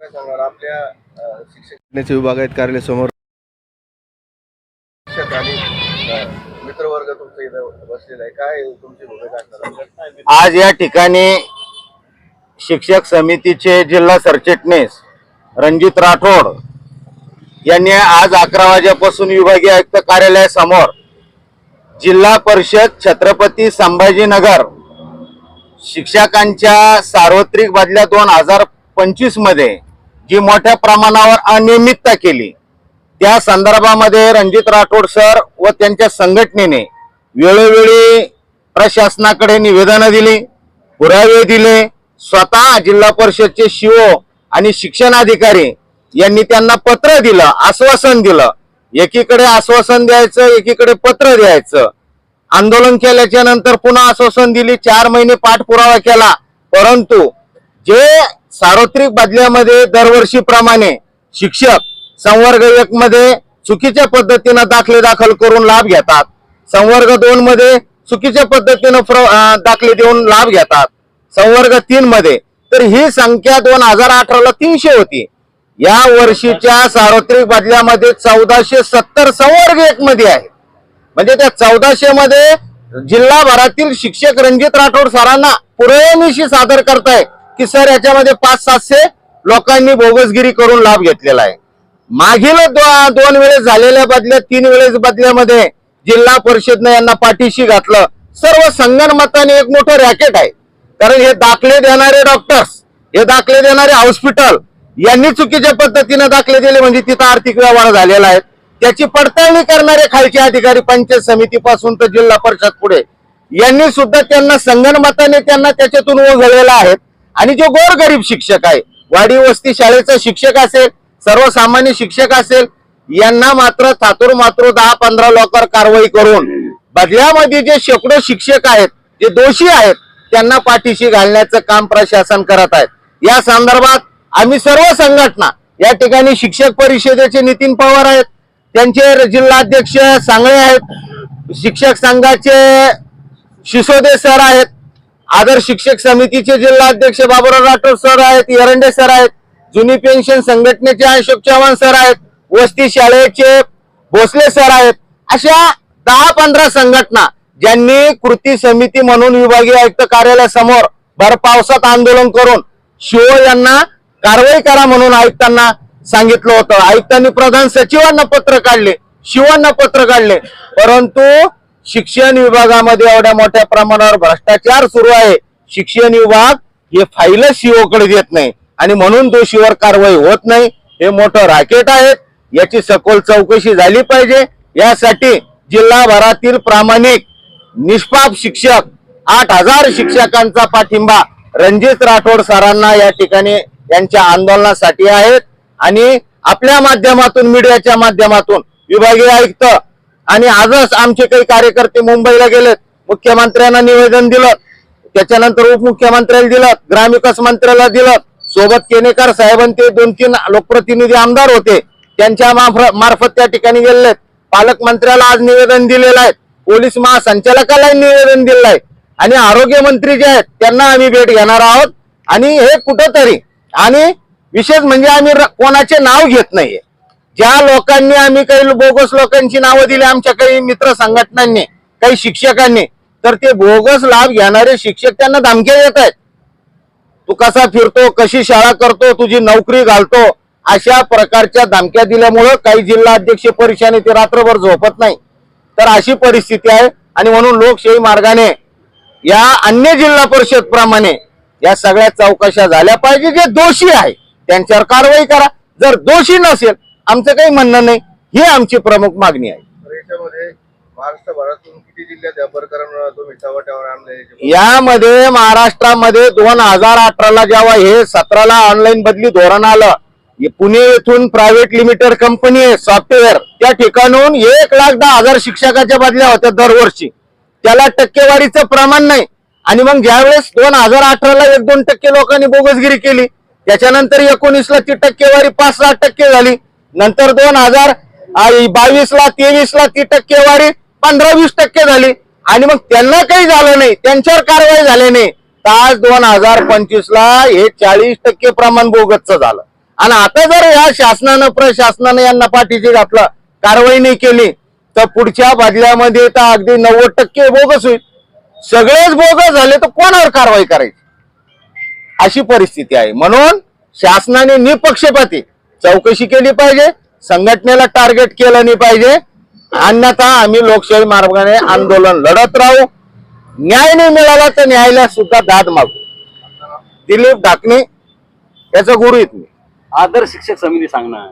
काय सांगणार आपल्या अ, शिक्षक विभाग आहेत कार्यालयासमोर. शिक्षक आणि मित्रवर्ग तुमच्या इथं बसलेला आहे. काय तुमची भूमिका असणार? आज या ठिकाणी शिक्षक समितीचे जिल्हा सरचिटणीस रणजित राठोड यांनी आज अकरा वाजेपासून विभागीय आयुक्त कार्यालयासमोर जिल्हा परिषद छत्रपती संभाजीनगर शिक्षकांच्या सार्वत्रिक बदल्या दोन हजार पंचवीसमध्ये जी मोठ्या प्रमाणावर अनियमितता केली. त्या संदर्भामध्ये रणजित राठोड सर व त्यांच्या संघटनेने वेळोवेळी प्रशासनाकडे निवेदनं दिली पुरावे दिले. स्वतः जिल्हा परिषदचे शिओ आणि शिक्षणाधिकारी यांनी त्यांना पत्र दिलं आश्वासन दिलं. एकीकडे आश्वासन द्यायचं एकीकडे पत्र द्यायचं. आंदोलन केल्याच्यानंतर पुन्हा आश्वासन दिली चार महिने पाठपुरावा केला. परंतु जे सार्वत्रिक बदल्यामध्ये दरवर्षीप्रमाणे शिक्षक संवर्ग एक मध्ये चुकीच्या पद्धतीनं दाखले दाखल करून लाभ घेतात. संवर्ग दोन मध्ये चुकीच्या पद्धतीनं दाखले देऊन लाभ घेतात. संवर्ग तीन मध्ये. तर ही संख्या दोन हजार अठराला तीनशे होती. या वर्षीच्या सार्वत्रिक बदल्यामध्ये चौदाशे सत्तर संवर्ग एक मध्ये आहे म्हणजे त्या चौदाशे मध्ये जिल्हाभरातील शिक्षक रणजित राठोड सरांना पुरवणीशी सादर करताय की सर याच्यामध्ये पाच सातशे लोकांनी बोगसगिरी करून लाभ घेतलेला आहे. मागील दोन वेळेस झालेल्या बदल्या तीन वेळेस बदल्यामध्ये जिल्हा परिषदनं यांना पाठीशी घातलं. सर्व संगणमताने एक मोठं रॅकेट आहे. कारण हे दाखले देणारे डॉक्टर्स हे दाखले देणारे हॉस्पिटल यांनी चुकीच्या पद्धतीने दाखले दिले म्हणजे तिथं आर्थिक व्यवहार झालेला आहे. त्याची पडताळणी करणारे खालचे अधिकारी पंचायत समितीपासून तर जिल्हा परिषद पुढे. यांनी सुद्धा त्यांना संगणमताने त्यांना त्याच्यातून वगळलेला आहेत आणि जो गोरगरीब शिक्षक आहे वाडी वस्ती शाळेचा शिक्षक असेल सर्वसामान्य शिक्षक असेल यांना मात्र थातूर मात्र दहा पंधरा लोकांवर कारवाई करून बदल्यामध्ये जे शेकडो शिक्षक आहेत जे दोषी आहेत त्यांना पाठीशी घालण्याचं काम प्रशासन करत आहेत या संदर्भात आम्ही सर्व संघटना या ठिकाणी शिक्षक परिषदेचे नितीन पवार आहेत त्यांचे जिल्हाध्यक्ष सांगळे आहेत शिक्षक संघाचे शिसोदे सर आहेत आदर्श शिक्षक समितीचे जिल्हाध्यक्ष बाबुराव राठोड सर आहेत एरंडे सर आहेत जुनी पेन्शन संघटनेचे अशोक चव्हाण सर आहेत वस्ती शाळेचे भोसले सर आहेत. अशा दहा पंधरा संघटना ज्यांनी कृती समिती म्हणून विभागीय आयुक्त कार्यालयासमोर भर पावसात आंदोलन करून शिव यांना कारवाई करा म्हणून आयुक्तांना सांगितलं होतं. आयुक्तांनी प्रधान सचिवांना पत्र काढले शिवांना पत्र काढले. परंतु शिक्षण विभागामध्ये एवढ्या मोठ्या प्रमाणावर भ्रष्टाचार सुरू आहे. शिक्षण विभाग हे फाईलच शिवकडे देत नाही. आणि म्हणून दोषीवर कारवाई होत नाही. हे मोठं राकेट आहे. याची सखोल चौकशी झाली पाहिजे. यासाठी जिल्हाभरातील प्रामाणिक निष्पाप शिक्षक आठ हजार शिक्षकांचा पाठिंबा रणजित राठोड सरांना या ठिकाणी यांच्या आंदोलनासाठी आहेत आणि आपल्या माध्यमातून मीडियाच्या माध्यमातून विभागीय आयुक्त आणि आजच आमचे काही कार्यकर्ते मुंबईला गेलेत. मुख्यमंत्र्यांना निवेदन दिलं. त्याच्यानंतर उपमुख्यमंत्र्याला दिलं. ग्रामविकास मंत्र्याला दिलं. सोबत केनेकर साहेबांचे दोन तीन लोकप्रतिनिधी आमदार होते. त्यांच्या मार्फ- मार्फत त्या ठिकाणी गेलेले पालकमंत्र्याला आज निवेदन दिलेलं आहे. पोलीस महासंचालकाला निवेदन दिलेलं आहे. आणि आरोग्य मंत्री जे आहेत त्यांना आम्ही भेट घेणार आहोत. आणि हे कुठंतरी आणि विशेष म्हणजे आम्ही कोणाचे नाव घेत नाहीये. ज्या लोकांनी आम्ही काही बोगस लोकांची नावं दिली आमच्या काही मित्र संघटनांनी काही शिक्षकांनी तर ते बोगस लाभ घेणारे शिक्षक त्यांना धमक्या येत आहेत. तू कसा फिरतो कशी शाळा करतो तुझी नोकरी घालतो अशा प्रकारच्या धमक्या दिल्यामुळं काही जिल्हा अध्यक्ष परीक्षाने ते रात्रभर झोपत नाही. तर अशी परिस्थिती आहे आणि म्हणून लोकशाही मार्गाने या अन्य जिल्हा परिषद प्रमाणे या सगळ्या चौकशा झाल्या पाहिजे. जे दोषी आहे त्यांच्यावर कारवाई करा. जर दोषी नसेल आमचं काही म्हणणं नाही. ही आमची प्रमुख मागणी आहे. महाराष्ट्रभरातून किती जिल्ह्यात तुम्ही यामध्ये महाराष्ट्रामध्ये दोन हजार अठराला जेव्हा हे सतराला ऑनलाईन बदली धोरण आलं पुणे येथून प्रायव्हेट लिमिटेड कंपनी आहे सॉफ्टवेअर त्या ठिकाणून एक लाख दहा हजार शिक्षकाच्या बदल्या होत्या दरवर्षी. त्याला टक्केवारीचं प्रमाण नाही. आणि मग ज्यावेळेस दोन हजार अठराला एक दोन टक्के लोकांनी बोगसगिरी केली त्याच्यानंतर एकोणीसला ती टक्केवारी पाच सहा टक्के झाली. नंतर दोन हजार बावीस ला तेवीस ला ती टक्केवारी पंधरा वीस टक्के झाली. आणि मग त्यांना काही झालं नाही त्यांच्यावर कारवाई झाली नाही. तर आज दोन हजार पंचवीस ला हे चाळीस टक्के प्रमाण बोगतचं झालं. आणि आता जर या शासनानं प्रशासनानं यांना पाठीशी घातलं कारवाई नाही केली तर पुढच्या बदल्यामध्ये तर अगदी नव्वद टक्के बोगस होईल. सगळेच बोगस झाले तर कोणावर कारवाई करायची? अशी परिस्थिती आहे. म्हणून शासनाने निपक्षपाती चौकशी केली पाहिजे संघटनेला टार्गेट केलं नाही पाहिजे. अन्यथा आम्ही लोकशाही मार्गाने आंदोलन लढत राहू. न्याय नाही मिळाला तर न्यायालयात सुद्धा दाद मागू. दिलीप ढाकणे याचं गुरु आहेत मी. आदर्श शिक्षक समिती सांगणार.